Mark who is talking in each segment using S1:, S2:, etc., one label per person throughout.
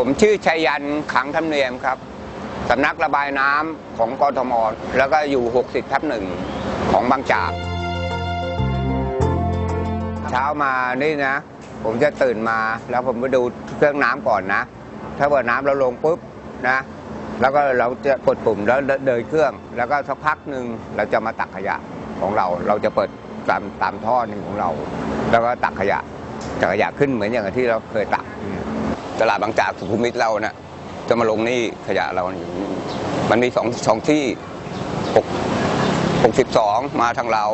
S1: ผมชื่อชัยยันขังธรรมเนียมครับสำนักระบายน้ำของกทม แล้วก็อยู่ 60ทับหนึ่งของบางจาก เช้ามานี่นะ ผมจะตื่นมาแล้วผมไปดูเครื่องน้ำก่อนนะ ถ้าเปิดน้ำเราลงปุ๊บนะ แล้วก็เราจะกดปุ่มแล้วเดินเครื่อง แล้วก็สักพักหนึ่งเราจะมาตักขยะของเรา เราจะเปิดตามตามท่อหนึ่งของเรา แล้วก็ตักขยะตักขยะขึ้นเหมือนอย่างที่เราเคยตัก ตลาดบางจากสุขุมวิทเราเนี่ยจะมาลงนี่ขยะเราอยู่นี่มันมีสองสองที่หกหกสิบสองมาทางเรา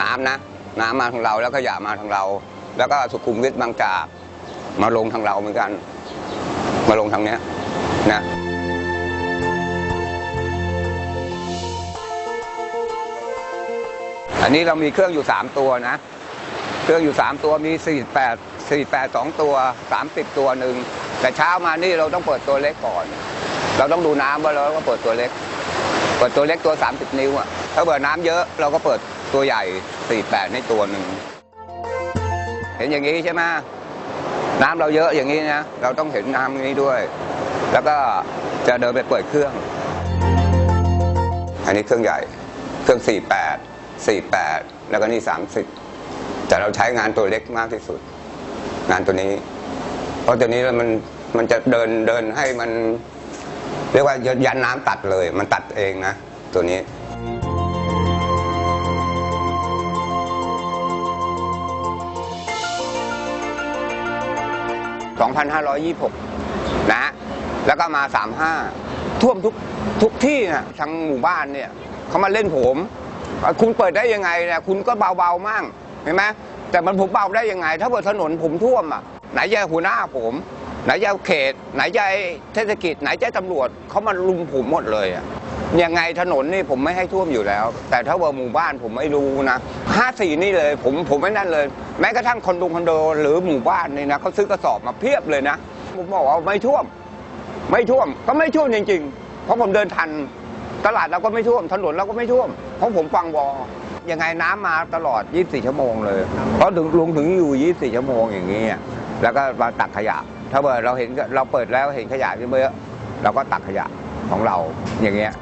S1: น้ำนะ น้ำมาทางเราแล้วขยะมาทางเรา แล้วก็สุขุมวิทบางจากมาลงทางเราเหมือนกัน มาลงทางเนี้ยนะอันนี้เรามีเครื่องอยู่ 3 ตัวนะ เครื่องอยู่ 3 ตัวมี 48 48 2 ตัว 30 ตัวหนึ่งแต่เช้ามานี่เราต้องเปิดตัวเล็กก่อน เราต้องดูน้ำว่าเราก็เปิดตัวเล็ก เปิดตัวเล็กตัว 30 นิ้วอะถ้าเปิดน้ำเยอะเราก็เปิดตัวใหญ่ 48ให้ตัวหนึ่งเห็นอย่างนี้ใช่ไหมน้ำเราเยอะอย่างนี้นะเราต้องเห็นน้ำอย่างนี้ด้วย แล้วก็จะเดินไปเปิดเครื่อง อันนี้เครื่องใหญ่เครื่อง 48 48 แล้วก็นี่ 30 แต่เราใช้งานตัวเล็กมากที่สุด งานตัวนี้ เพราะตัวนี้มันมันจะเดินเดินให้มันเรียกว่ายันน้ำตัดเลย มันตัดเองนะ ตัวนี้ 2526 นะ แล้วก็มา 35 ท่วมทุกทุกที่นะทั้งหมู่บ้านเนี่ยเขามาเล่นผม คุณเปิดได้ยังไงเนี่ยคุณก็เบาๆมั่งเห็นไหม แต่มันผมเบาได้ยังไง ถ้าเปิดถนนผมท่วมอะไหนจะหัวหน้าผม ไหนจะเขต ไหนจะเทศกิจ ไหนจะตำรวจเขามาลุมผมหมดเลยอะยังไงถนนนี่ผมไม่ให้ท่วมอยู่แล้ว แต่ถ้าว่าหมู่บ้านผมไม่รู้นะห้าสี่นี่เลยผมผมไม่นั่นเลย แม้กระทั่งคอนโดคอนโด หรือหมู่บ้านนี่นะเขาซื้อกระสอบมาเพียบเลยนะผมบอกว่าไม่ท่วม ไม่ท่วมก็ไม่ท่วมจริง ๆ เพราะผมเดินทัน ตลาดเราก็ไม่ท่วม ถนนเราก็ไม่ท่วม เพราะผมฟังวอ ยังไงน้ำมาตลอด 24 ชั่วโมงเลย เพราะถึงลุงถึงอยู่ 24 ชั่วโมงอย่างนี้ยแล้วก็มาตักขยะ ถ้าเกิดเราเห็นเราเปิดแล้วเห็นขยะเยอะเราก็ตักขยะของเราอย่างเงี้ย